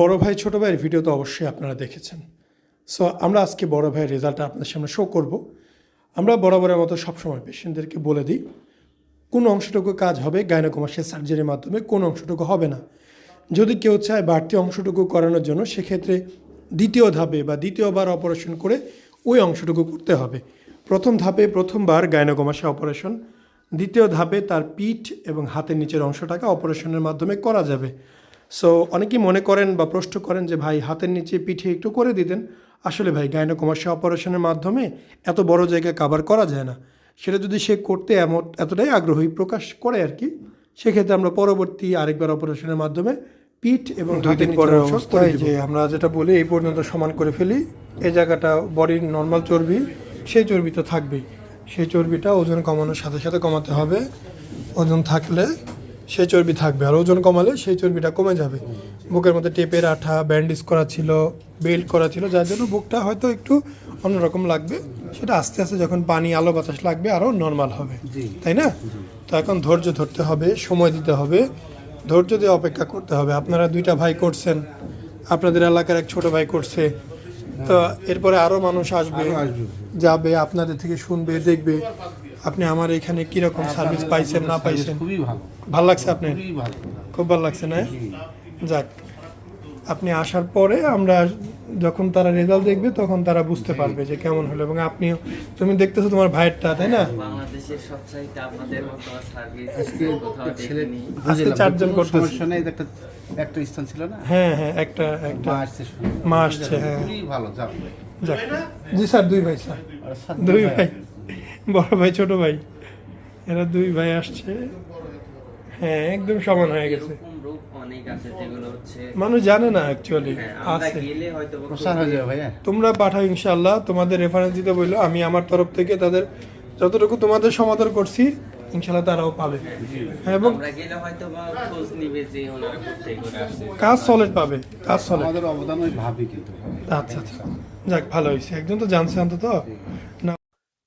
বড় ভাই, ছোটো ভাইয়ের ভিডিও তো অবশ্যই আপনারা দেখেছেন। সো আমরা আজকে বড় ভাইয়ের রেজাল্টটা আপনার সামনে শো করব। আমরা বরাবরের মতো সবসময় পেশেন্টদেরকে বলে দিই, কোন অংশটুকু কাজ হবে গাইনোকমাসিয়া সার্জারির মাধ্যমে, কোন অংশটুকু হবে না। যদি কেউ চায় বাড়তি অংশটুকু করানোর জন্য, সেক্ষেত্রে দ্বিতীয় ধাপে বা দ্বিতীয়বার অপারেশন করে ওই অংশটুকু করতে হবে। প্রথম ধাপে প্রথমবার গাইনোকমাসিয়া অপারেশন দ্বিতীয় ধাপে তার পিঠ এবং হাতের নিচের অংশটাকে অপারেশনের মাধ্যমে করা যাবে। সো অনেকেই মনে করেন বা প্রশ্ন করেন যে ভাই হাতের নিচে পিঠে একটু করে দিতেন। আসলে ভাই গাইনোকমাসিয়া অপারেশনের মাধ্যমে এত বড় জায়গা কাভার করা যায় না। সেটা যদি সে করতে এমন এতটাই আগ্রহী প্রকাশ করে আর কি সেক্ষেত্রে আমরা পরবর্তী আরেকবার অপারেশনের মাধ্যমে পিঠ এবং দুই দিন পরের অবস্থায় যে আমরা যেটা বলি এই পর্যন্ত সমান করে ফেলি। এই জায়গাটা বডির নর্মাল চর্বি সেই চর্বি তো থাকবেই। সেই চর্বিটা ওজন কমানোর সাথে সাথে কমাতে হবে। ওজন থাকলে সেই চর্বি থাকবে আর ওজন কমালে সেই চর্বিটা কমে যাবে। বুকের মধ্যে টেপের আঠা ব্যান্ডেজ করা ছিল বেল্ট করা ছিল যার জন্য বুকটা হয়তো একটু অন্যরকম লাগবে। সেটা আস্তে আস্তে যখন পানি আলো বাতাস লাগবে আরও নর্মাল হবে। তাই না? তো এখন ধৈর্য ধরতে হবে সময় দিতে হবে। ধৈর্য দিয়ে অপেক্ষা করতে হবে। আপনারা দুইটা ভাই করছেন আপনাদের এলাকার এক ছোট ভাই করছে। তো এরপরে আরও মানুষ আসবে। যাবে আপনাদের থেকে শুনবে দেখবে। আপনি আমার এখানে কীরকম সার্ভিস পাইছেন না পাইছেন? খুবই ভালো। ভালো লাগছে আপনার? খুবই ভালো খুব ভালো লাগছে না? যাক আপনি আসার পরে আমরা যখন তারা রেজাল্ট দেখবে তখন তারা বুঝতে পারবে যে কেমন হলো। এবং আপনিও তুমি দেখতেছো তোমার ভাইয়েরটা তাই না? বাংলাদেশের সবচাইতে আপনাদের মতো সার্ভিস আজকে দেখিনি। আজকে চারজন কোনো করতেছে। সমস্যা নেই একটা একটা স্থান ছিল না? হ্যাঁ হ্যাঁ একটা একটা মা আসছে হ্যাঁ। খুবই ভালো যাক। জি স্যার দুই ভাই স্যার। দুই ভাই। বড় ভাই ছোট ভাই। এরা দুই ভাই আসছে। হ্যাঁ একদম সমান হয়ে গেছে। এরকম রোগ অনেক আছে যেগুলো হচ্ছে মানুষ জানে না অ্যাকচুয়ালি হ্যাঁ, আছে। হয়ে তোমরা পাঠাও ইনশাল্লাহ তোমাদের রেফারেন্স দিতে বলল আমি আমার তরফ থেকে তাদের যতটুকু তোমাদের সমাধান করছি ইনশাল্লাহ তারাও পাবে। হ্যাঁ এবং আমরা গেলে হয়তো বা খোঁজ নিবে যে ওনারা কোথায় করে আসছে। কাজ সলিড পাবে কাজ সলিড আমাদের অবদান ওই ভাবি কিন্তু। আচ্ছা আচ্ছা। যাক ভালো হয়েছে। একজন তো জানছে অন্তত। না